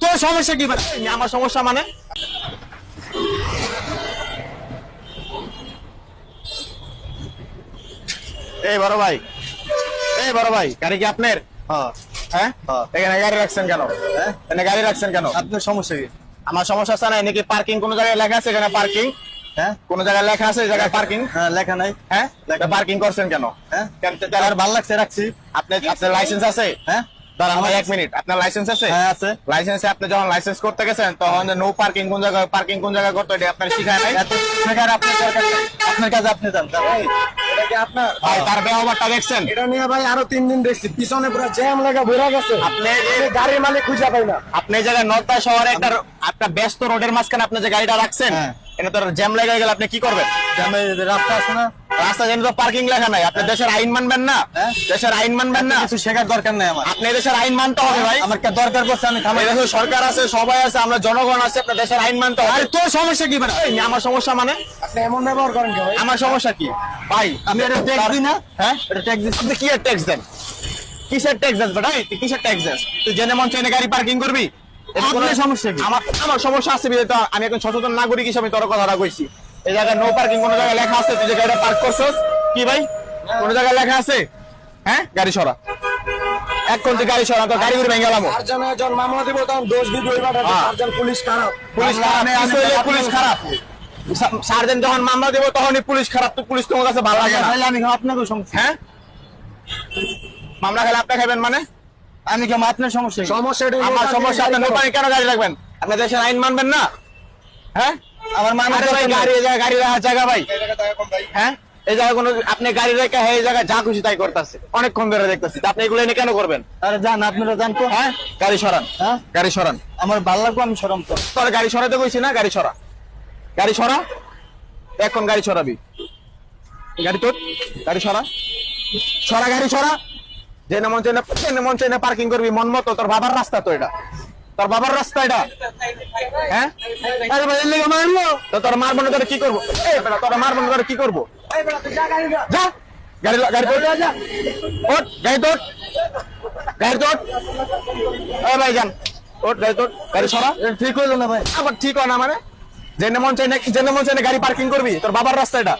তোর সমস্যা কি আমার সমস্যা মানে? এই বড় ভাই এই বড় ভাই গাড়ি কি আপনার? হ্যাঁ। হ্যাঁ? হ্যাঁ। এখানে গাড়ি রাখছেন কেন? এখানে গাড়ি রাখছেন কেন? আপনার সমস্যা কি? আমার সমস্যা আছে না নাকি পার্কিং কোন জায়গায় লেখা আছে এখানে পার্কিং হ্যাঁ? কোন জায়গায় লেখা আছে জায়গায় পার্কিং হ্যাঁ লেখা নাই। হ্যাঁ? লেখা। পার্কিং করছেন কেন? হ্যাঁ? ভালো লাগছে রাখছি? আপনি আপনার লাইসেন্স আছে? হ্যাঁ? এক মিনিট। আপনার লাইসেন্স আছে? হ্যাঁ আছে। লাইসেন্সে আপনি যখন লাইসেন্স করতে গেছেন তখন নো পার্কিং কোন জায়গায় পার্কিং কোন জায়গায় করতে এটা আপনার শিখায় নাই? শেখার আপনার আপনার কাজ আপনি জান আপনার? ভাই তার ব্যবহারটা দেখছেন। এটা নিয়ে ভাই আরও তিন দিন দেখছি। পিছনে পুরো জ্যাম লাগা ভরা গেছে। আপনি এই গাড়ির মালিক খুঁজে পাই না। আপনি জায়গায় শহরে একটা একটা ব্যস্ত রোডের মাঝখানে আপনি যে গাড়িটা রাখছেন। এটা তো জ্যাম লেগে গেলে আপনি কি করবেন? রাস্তা আছে না রাস্তা যেন তো পার্কিং লেখা নাই। আপনি দেশের আইন মানবেন না। হ্যাঁ। দেশের আইন মানবেন না। কিছু শেখার দরকার নেই আমার। আপনি দেশের আইন মানতে হবে ভাই। আমার কে দরকার পড়ছে আমি থামাই। এই দেশের সরকার আছে সবাই আছে আমরা জনগণ আছে আপনার দেশের আইন মানতে হবে। আরে তোর সমস্যা কি মানে এই, আমার সমস্যা মানে? আপনি এমন ব্যবহার করেন কে ভাই? আমার সমস্যা কি? ভাই আমি এটা ট্যাক্স দিই না। হ্যাঁ? এটা ট্যাক্স দিচ্ছি আপনি কি ট্যাক্স দেন? কিসের ট্যাক্স দেন এই, তুই কিসের ট্যাক্স দেন তুই জেনে মন চাইনে গাড়ি পার্কিং করবি? এটা কোনো- সমস্যা কি? আমার আমার সমস্যা আছে আমি এখন সচেতন নাগরিক হিসেবে তোর কথাটা কইছি। এই জায়গায় নো পার্কিং কোন জায়গায় লেখা আছে? তুই যে গাড়িটা পার্ক করছস? কি ভাই? কোন জায়গায় লেখা আছে? হ্যাঁ? গাড়ি সরা। এক কোনটি গাড়ি সরা? তো গাড়ি করে ভেঙে গেলাম। মামলা দিব তখন দোষ দিব হ্যাঁ। পুলিশ খারাপ। পুলিশ খারাপ। কিছু পুলিশ খারাপ। সার্জেন্ট যখন মামলা দেবো তখনই পুলিশ খারাপ। তো পুলিশ তোমার কাছে ভালো লাগে না। আমি আপনাকে সমস্যা। হ্যাঁ? মামলা খেলে আপনি খাবেন মানে? আমি কেমন আপনার সমস্যা সমস্যা আমার সমস্যা আপনি কেন গাড়ি রাখবেন? আপনি দেশের আইন মানবেন না? হ্যাঁ? আমার মানে আরে ভাই গাড়ি এই জায়গায় গাড়ি রাখার জায়গা ভাই। হ্যাঁ? এই জায়গায় কোনো আপনি গাড়ি রেখে হ্যাঁ এই জায়গায় যা খুশি তাই করতেছে। অনেকক্ষণ ধরে দেখতেছি। তা আপনি এগুলো এনে কেন করবেন? আরে জান আপনারা জান তো। হ্যাঁ? গাড়ি সরান। হ্যাঁ? গাড়ি সরান। আমার ভালো লাগবে আমি সরম তো। তোর গাড়ি সরাতে কইছি না গাড়ি সরা। গাড়ি সরা। এখন গাড়ি সরাবি। গাড়ি তোর। গাড়ি সরা। সরা গাড়ি সরা। যে না মন চাই না মন চাই না পার্কিং করবি মন মতো তোর বাবার রাস্তা তো এটা। তোর বাবার রাস্তা এটা। হ্যাঁ? আরে ভাই এর লেগে মারলো তো তোর মারবো না তোর কি করব? এই বেটা তোর মারবো না তোর কি করব? যা গাড়ি গাড়ি তোর। ওঠ গাড়ি তোর। গাড়ি তোর। ভাই যান। ওঠ গাড়ি তোর। গাড়ি সরা। ঠিক হইল না ভাই। আবার ঠিক হয় না মানে? জেনে মন চাই না জেনে মন চাই না গাড়ি পার্কিং করবি তোর বাবার রাস্তা এটা।